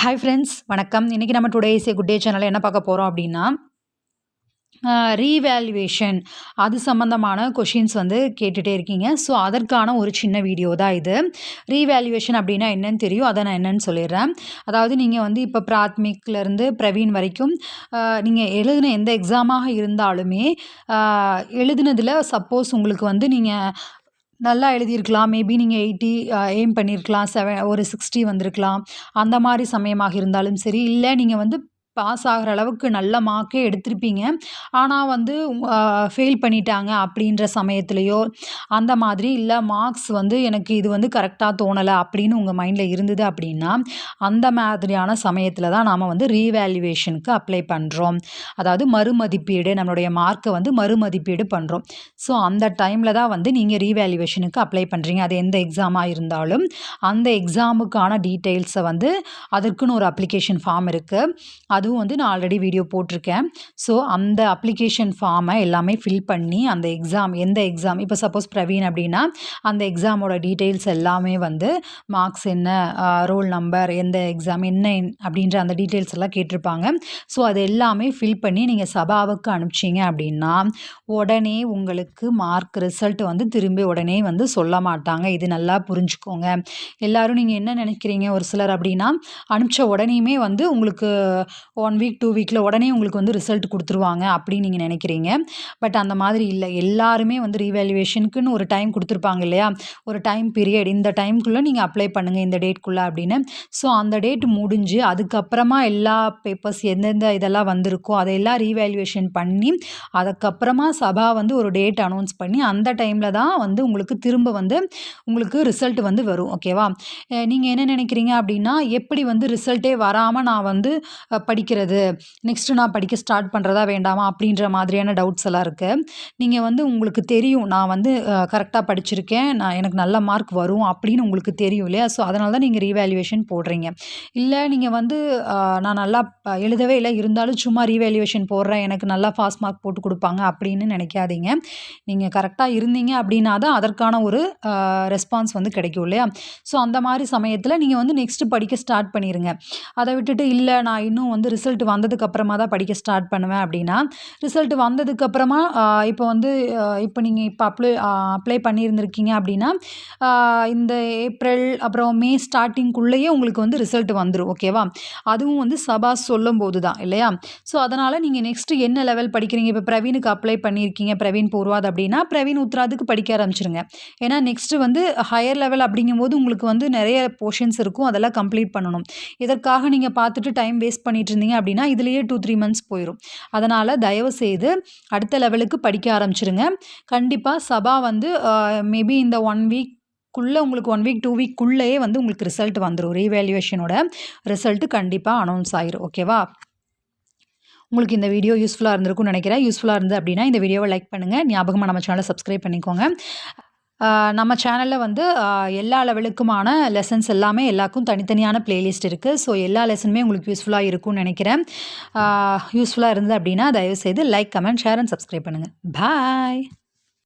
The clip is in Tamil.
ஹாய் ஃப்ரெண்ட்ஸ் வணக்கம். இன்றைக்கி நம்ம today is a good day சேனலில் என்ன பார்க்க போகிறோம் அப்படின்னா ரீவேல்யூவேஷன் அது சம்மந்தமான கொஷின்ஸ் வந்து கேட்டுகிட்டே இருக்கீங்க. ஸோ அதற்கான ஒரு சின்ன வீடியோ தான் இது. ரீவேல்யூவேஷன் அப்படின்னா என்னன்னு தெரியும். அதை நான் என்னன்னு சொல்லிடுறேன். அதாவது நீங்கள் வந்து இப்போ பிராத்மிக்லேருந்து பிரவீன் வரைக்கும் நீங்கள் எழுதின எந்த எக்ஸாமாக இருந்தாலுமே எழுதினதில் சப்போஸ் உங்களுக்கு வந்து நீங்கள் நல்லா எழுதியிருக்கலாம். மேபி நீங்கள் எயிட்டி எய்ம் பண்ணியிருக்கலாம். செவன் ஒரு சிக்ஸ்டி வந்திருக்கலாம். அந்த மாதிரி சமயமாக இருந்தாலும் சரி. இல்லை நீங்கள் வந்து பாஸ் ஆகிற அளவுக்கு நல்ல மார்க்கே எடுத்திருப்பீங்க. ஆனால் வந்து ஃபெயில் பண்ணிட்டாங்க அப்படின்ற சமயத்துலேயோ அந்த மாதிரி இல்லை மார்க்ஸ் வந்து எனக்கு இது வந்து கரெக்டாக தோணலை அப்படின்னு உங்கள் மைண்டில் இருந்தது அப்படின்னா அந்த மாதிரியான சமயத்தில் தான் நாம் வந்து ரீவேல்யூவேஷனுக்கு அப்ளை பண்ணுறோம் அதாவது மறுமதிப்பீடு நம்மளுடைய மார்க்கை வந்து மறுமதிப்பீடு பண்ணுறோம் ஸோ அந்த டைமில் தான் வந்து நீங்கள் ரீவேல்யூவேஷனுக்கு அப்ளை பண்ணுறீங்க அது எந்த எக்ஸாமாக இருந்தாலும் அந்த எக்ஸாமுக்கான டீட்டெயில்ஸை வந்து அதற்குன்னு ஒரு அப்ளிகேஷன் ஃபார்ம் இருக்குது அது அதுவும் வந்து நான் ஆல்ரெடி வீடியோ போட்டிருக்கேன். ஸோ அந்த அப்ளிகேஷன் ஃபார்மை எல்லாமே ஃபில் பண்ணி அந்த எக்ஸாம் எந்த எக்ஸாம் இப்போ சப்போஸ் பிரவீன் அப்படின்னா அந்த எக்ஸாமோட டீட்டெயில்ஸ் எல்லாமே வந்து மார்க்ஸ் என்ன ரோல் நம்பர் எந்த எக்ஸாம் என்ன அப்படின்ற அந்த டீட்டெயில்ஸ் எல்லாம் கேட்டிருப்பாங்க. ஸோ அது எல்லாமே ஃபில் பண்ணி நீங்கள் சபாவுக்கு அனுப்பிச்சிங்க அப்படின்னா உடனே உங்களுக்கு மார்க் ரிசல்ட் வந்து திரும்பி உடனே வந்து சொல்ல மாட்டாங்க. இது நல்லா புரிஞ்சுக்கோங்க. எல்லோரும் நீங்கள் என்ன நினைக்கிறீங்க? ஒரு சிலர் அப்படின்னா அனுப்பிச்ச உடனேயுமே வந்து உங்களுக்கு ஒன் வீக் டூ வீக்கில் உடனே உங்களுக்கு வந்து ரிசல்ட் கொடுத்துருவாங்க அப்படின்னு நீங்கள் நினைக்கிறீங்க. பட் அந்த மாதிரி இல்லை. எல்லாருமே வந்து ரீவேல்யூவேஷனுக்குன்னு ஒரு டைம் கொடுத்துருப்பாங்க இல்லையா? ஒரு டைம் பீரியட் இந்த டைம்குள்ளே நீங்கள் அப்ளை பண்ணுங்கள் இந்த டேட்குள்ளே அப்படின்னு. ஸோ அந்த டேட் முடிஞ்சு அதுக்கப்புறமா எல்லா பேப்பர்ஸ் எந்தெந்த இதெல்லாம் வந்திருக்கோ அதையெல்லாம் ரீவேல்யூவேஷன் பண்ணி அதுக்கப்புறமா சபா வந்து ஒரு டேட் அனௌன்ஸ் பண்ணி அந்த டைமில் தான் வந்து உங்களுக்கு திரும்ப வந்து உங்களுக்கு ரிசல்ட் வந்து வரும். ஓகேவா நீங்கள் என்ன நினைக்கிறீங்க அப்படின்னா எப்படி வந்து ரிசல்ட்டே வராமல் நான் வந்து படி படிக்கிறது நெக்ஸ்ட்டு நான் படிக்க ஸ்டார்ட் பண்ணுறதா வேண்டாமா அப்படின்ற மாதிரியான டவுட்ஸ் எல்லாம் இருக்குது நீங்கள் வந்து உங்களுக்கு தெரியும் நான் வந்து கரெக்டாக படிச்சிருக்கேன் நான் எனக்கு நல்ல மார்க் வரும் அப்படின்னு உங்களுக்கு தெரியும் இல்லையா? ஸோ அதனால தான் நீங்கள் ரீவேல்யூவேஷன் போடுறீங்க. இல்லை நீங்கள் வந்து நான் நல்லா எழுதவே இல்லை இருந்தாலும் சும்மா ரீவேல்யூவேஷன் போடுறேன் எனக்கு நல்லா ஃபாஸ்ட் மார்க் போட்டு கொடுப்பாங்க அப்படின்னு நினைக்காதீங்க. நீங்கள் கரெக்டாக இருந்தீங்க அப்படின்னா தான் அதற்கான ஒரு ரெஸ்பான்ஸ் வந்து கிடைக்கும் இல்லையா? ஸோ அந்த மாதிரி சமயத்தில் நீங்கள் வந்து நெக்ஸ்ட்டு படிக்க ஸ்டார்ட் பண்ணிடுங்க அதை விட்டுட்டு இல்லை நான் இன்னும் வந்து ரிசல்ட் வந்ததுக்கப்புறமா தான் படிக்க ஸ்டார்ட் பண்ணுவேன் அப்படின்னா ரிசல்ட் வந்ததுக்கப்புறமா இப்போ வந்து இப்போ நீங்கள் இப்போ அப்ளை அப்ளை பண்ணியிருந்திருக்கீங்க அப்படின்னா இந்த ஏப்ரல் அப்புறம் மே ஸ்டார்டிங்குள்ளேயே உங்களுக்கு வந்து ரிசல்ட் வந்துடும் ஓகேவா அதுவும் வந்து சபா சொல்லும் போது தான் இல்லையா? ஸோ அதனால் நீங்கள் நெக்ஸ்ட்டு என்ன லெவல் படிக்கிறீங்க? இப்போ பிரவீனுக்கு அப்ளை பண்ணியிருக்கீங்க பிரவீன் பூர்வாத் அப்படின்னா பிரவீன் உத்ராதுக்கு படிக்க ஆரம்பிச்சிருங்க. ஏன்னா நெக்ஸ்ட்டு வந்து ஹையர் லெவல் அப்படிங்கும்போது உங்களுக்கு வந்து நிறைய போர்ஷன்ஸ் இருக்கும் அதெல்லாம் கம்ப்ளீட் பண்ணணும். இதற்காக நீங்கள் பார்த்துட்டு டைம் வேஸ்ட் பண்ணிட்டு இருந்தீங்க அப்படின்னா இதுலேயே டூ த்ரீ மந்த்ஸ் போயிடும் அதனால் தயவு செய்து அடுத்த லெவலுக்கு படிக்க ஆரம்பிச்சிருங்க. கண்டிப்பாக சபா வந்து மேபி இந்த ஒன் வீக் குள்ளே உங்களுக்கு ஒன் வீக் டூ வீக்குள்ளேயே வந்து உங்களுக்கு ரிசல்ட் வந்துடும் ரீவேல்யூவேஷனோட ரிசல்ட்டு கண்டிப்பாக அனௌன்ஸ் ஆயிரும். ஓகேவா உங்களுக்கு இந்த வீடியோ யூஸ்ஃபுல்லாக இருந்திருக்கும்னு நினைக்கிறேன். யூஸ்ஃபுல்லாக இருந்து அப்படின்னா இந்த வீடியோவை லைக் பண்ணுங்கள் ஞாபகமாக நம்ம சேனலை சப்ஸ்கிரைப் பண்ணிக்கோங்க. நம்ம சேனலில் வந்து எல்லா லெவலுக்குமான லெசன்ஸ் எல்லாமே எல்லாருக்கும் தனித்தனியான பிளேலிஸ்ட் இருக்குது ஸோ எல்லா லெசனுமே உங்களுக்கு யூஸ்ஃபுல்லாக இருக்கும்னு நினைக்கிறேன். யூஸ்ஃபுல்லாக இருந்தது அப்படின்னா தயவுசெய்து like comment share and subscribe பண்ணுங்கள் பாய்